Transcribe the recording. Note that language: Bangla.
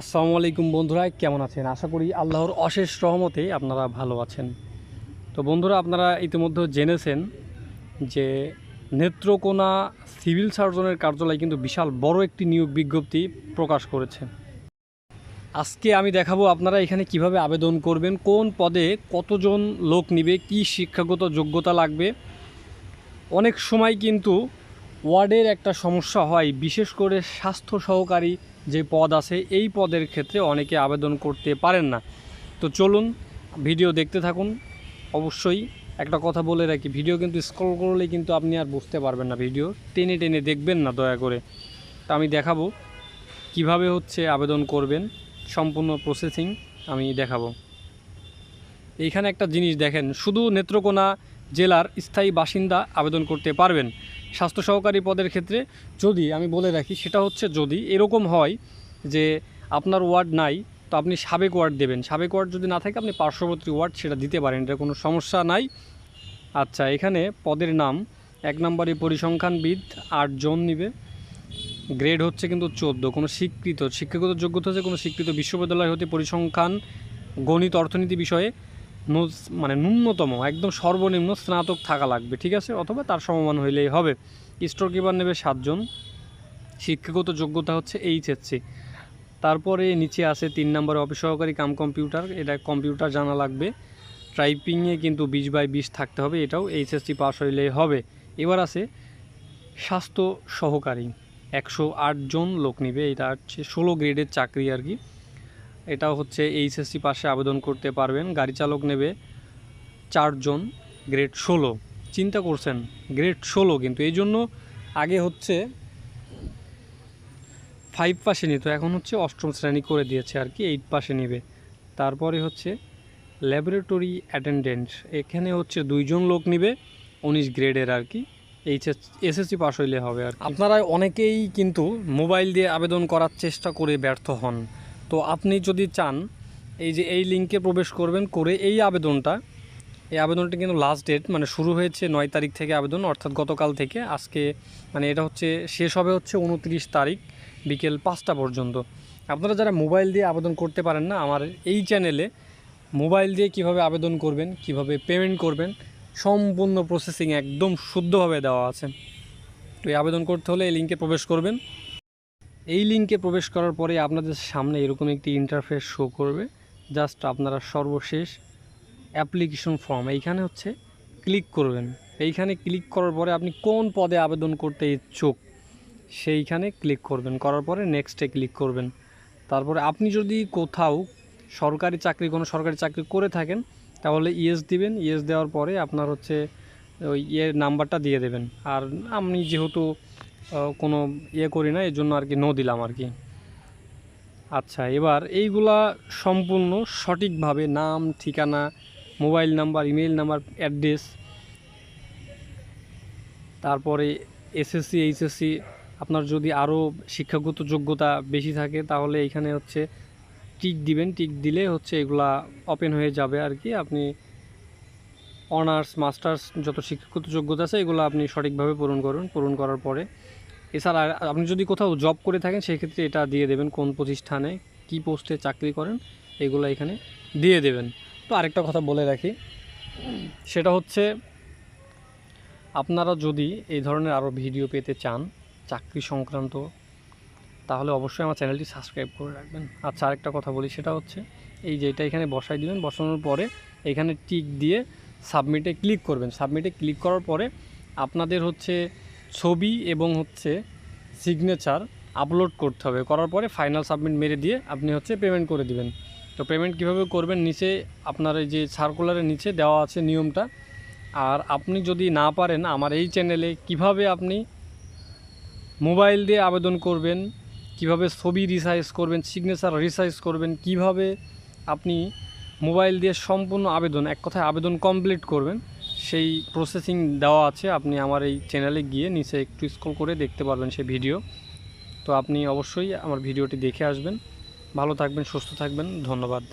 আসসালামু আলাইকুম বন্ধুরা, কেমন আছেন? আশা করি আল্লাহর অশেষ রহমতে আপনারা ভালো আছেন। তো বন্ধুরা, আপনারা ইতিমধ্যে জেনেছেন যে নেত্রকোনা সিভিল সার্জনের কার্যালয় কিন্তু বিশাল বড় একটি নিয়োগ বিজ্ঞপ্তি প্রকাশ করেছে। আজকে আমি দেখাবো আপনারা এখানে কীভাবে আবেদন করবেন, কোন পদে কতজন লোক নিবে, কি শিক্ষাগত যোগ্যতা লাগবে। অনেক সময় কিন্তু ওয়ার্ডের একটা সমস্যা হয়, বিশেষ করে স্বাস্থ্য সহকারী যে পদ আছে, এই পদের ক্ষেত্রে অনেকে আবেদন করতে পারেন না। তো চলুন, ভিডিও দেখতে থাকুন। অবশ্যই একটা কথা বলে রাখি, ভিডিও কিন্তু স্ক্রল করলে কিন্তু আপনি আর বুঝতে পারবেন না ভিডিও। টেনে টেনে দেখবেন না, দয়া করে। তা আমি দেখাবো কীভাবে হচ্ছে আবেদন করবেন, সম্পূর্ণ প্রসেসিং আমি দেখাবো। এইখানে একটা জিনিস দেখেন, শুধু নেত্রকোনা জেলার স্থায়ী বাসিন্দা আবেদন করতে পারবেন। স্বাস্থ্য সহকারী পদের ক্ষেত্রে যদি, আমি বলে রাখি, সেটা হচ্ছে যদি এরকম হয় যে আপনার ওয়ার্ড নাই, তো আপনি সাবেক ওয়ার্ড দেবেন। সাবেক ওয়ার্ড যদি না থাকে, আপনি পার্শ্ববর্তী ওয়ার্ড সেটা দিতে পারেন। এটা কোনো সমস্যা নাই। আচ্ছা এখানে পদের নাম, এক নম্বরে পরিসংখ্যানবিদ আটজন নিবে। গ্রেড হচ্ছে কিন্তু চোদ্দ। কোনো স্বীকৃত, শিক্ষাগত যোগ্যতা হচ্ছে কোনো স্বীকৃত বিশ্ববিদ্যালয় হতে পরিসংখ্যান, গণিত, অর্থনীতি বিষয়ে মানে ন্যূনতম, একদম সর্বনিম্ন স্নাতক থাকা লাগবে, ঠিক আছে? অথবা তার সমমান হইলেই হবে। স্টোর কিপার নেবে সাতজন। শিক্ষাগত যোগ্যতা হচ্ছে এইচ এইচএসসি। তারপরে নিচে আছে তিন নম্বরে অফিস সহকারী কাম কম্পিউটার। এটা কম্পিউটার জানা লাগবে। টাইপিংয়ে কিন্তু বিশ বাই বিশ থাকতে হবে, এটাও এইচএসসি পাস হইলেই হবে। এবার আছে স্বাস্থ্য সহকারী। একশো জন লোক নিবে, এটা হচ্ছে ষোলো গ্রেডের চাকরি আর কি। এটাও হচ্ছে এইচএসসি পাশে আবেদন করতে পারবেন। গাড়ি চালক নেবে চারজন গ্রেড ষোলো। চিন্তা করছেন গ্রেড ষোলো কিন্তু। এই জন্য আগে হচ্ছে ফাইভ পাশে নিত, এখন হচ্ছে অষ্টম শ্রেণি করে দিয়েছে আর কি এইট পাশে নিবে। তারপরে হচ্ছে ল্যাবরেটরি অ্যাটেন্ডেন্ট এখানে হচ্ছে দুইজন লোক নিবে, উনিশ গ্রেডের আর কি। এইচএস এসএসসি পাস হইলে হবে আর আপনারা অনেকেই কিন্তু মোবাইল দিয়ে আবেদন করার চেষ্টা করে ব্যর্থ হন। তো আপনি যদি চান এই যে এই লিঙ্কে প্রবেশ করবেন করে এই আবেদনটা এই আবেদনটা কিন্তু লাস্ট ডেট মানে শুরু হয়েছে নয় তারিখ থেকে আবেদন, অর্থাৎ গতকাল থেকে। আজকে মানে এটা হচ্ছে, শেষ হবে হচ্ছে উনত্রিশ তারিখ বিকেল পাঁচটা পর্যন্ত। আপনারা যারা মোবাইল দিয়ে আবেদন করতে পারেন না, আমার এই চ্যানেলে মোবাইল দিয়ে কীভাবে আবেদন করবেন, কীভাবে পেমেন্ট করবেন, সম্পূর্ণ প্রসেসিং একদম শুদ্ধভাবে দেওয়া আছে। তো এই আবেদন করতে হলে এই লিঙ্কে প্রবেশ করবেন। এই লিঙ্কে প্রবেশ করার পরে আপনাদের সামনে এরকম একটি ইন্টারফেস শো করবে। জাস্ট আপনারা সর্বশেষ অ্যাপ্লিকেশন ফর্ম এইখানে হচ্ছে ক্লিক করবেন। এইখানে ক্লিক করার পরে আপনি কোন পদে আবেদন করতে ইচ্ছুক, সেইখানে ক্লিক করবেন। করার পরে নেক্সটে ক্লিক করবেন। তারপরে আপনি যদি কোথাও সরকারি চাকরি, কোনো সরকারি চাকরি করে থাকেন, তাহলে ইয়েস দিবেন। ইয়েস দেওয়ার পরে আপনার হচ্ছে ওই ইয়ের নাম্বারটা দিয়ে দেবেন। আর আপনি যেহেতু কোনো ইয়ে করি না এই জন্য আর কি নো দিলাম আর কি। আচ্ছা এবার এইগুলা সম্পূর্ণ সঠিকভাবে নাম, ঠিকানা, mobile number email number, address, তারপরে এসএসসি, এইচএসসি, আপনার যদি আরও শিক্ষাগত যোগ্যতা বেশি থাকে, তাহলে এইখানে হচ্ছে টিক দিবেন, টিক দিলে হচ্ছে এগুলা ওপেন হয়ে যাবে আর কি। আপনি অনার্স, মাস্টার্স, যত শিক্ষাগত যোগ্যতা আছে, এগুলো আপনি সঠিকভাবে পূরণ করুন, পূরণ করার পরে। এছাড়া আপনি যদি কোথাও জব করে থাকেন, সেক্ষেত্রে এটা দিয়ে দেবেন কোন প্রতিষ্ঠানে কি পোস্টে চাকরি করেন, এগুলো এখানে দিয়ে দেবেন। তো আরেকটা কথা বলে রাখি, সেটা হচ্ছে আপনারা যদি এই ধরনের আরও ভিডিও পেতে চান চাকরি সংক্রান্ত, তাহলে অবশ্যই আমার চ্যানেলটি সাবস্ক্রাইব করে রাখবেন। আচ্ছা আরেকটা কথা বলি, সেটা হচ্ছে এই যে এটা এখানে বসাই দিবেন, বসানোর পরে এখানে টিক দিয়ে সাবমিটে ক্লিক করবেন। সাবমিটে ক্লিক করার পরে আপনাদের হচ্ছে ছবি এবং হচ্ছে সিগনেচার আপলোড করতে হবে। করার পরে ফাইনাল সাবমিট মেরে দিয়ে আপনি হচ্ছে পেমেন্ট করে দিবেন। তো পেমেন্ট কীভাবে করবেন? নিচে আপনার এই যে সার্কুলারের নিচে দেওয়া আছে নিয়মটা। আর আপনি যদি না পারেন, আমার এই চ্যানেলে কীভাবে আপনি মোবাইল দিয়ে আবেদন করবেন, কীভাবে ছবি রিসাইজ করবেন সিগনেচার রিসাইজ করবেন, কীভাবে আপনি মোবাইল দিয়ে সম্পূর্ণ আবেদন, এক কথায় আবেদন কমপ্লিট করবেন সেই প্রসেসিং দেওয়া আছে, আপনি আমার এই চ্যানেলে গিয়ে নিচে একটু স্ক্রল করে দেখতে পারবেন সেই ভিডিও তো আপনি অবশ্যই আমার ভিডিওটি দেখে আসবেন। ভালো থাকবেন, সুস্থ থাকবেন, ধন্যবাদ।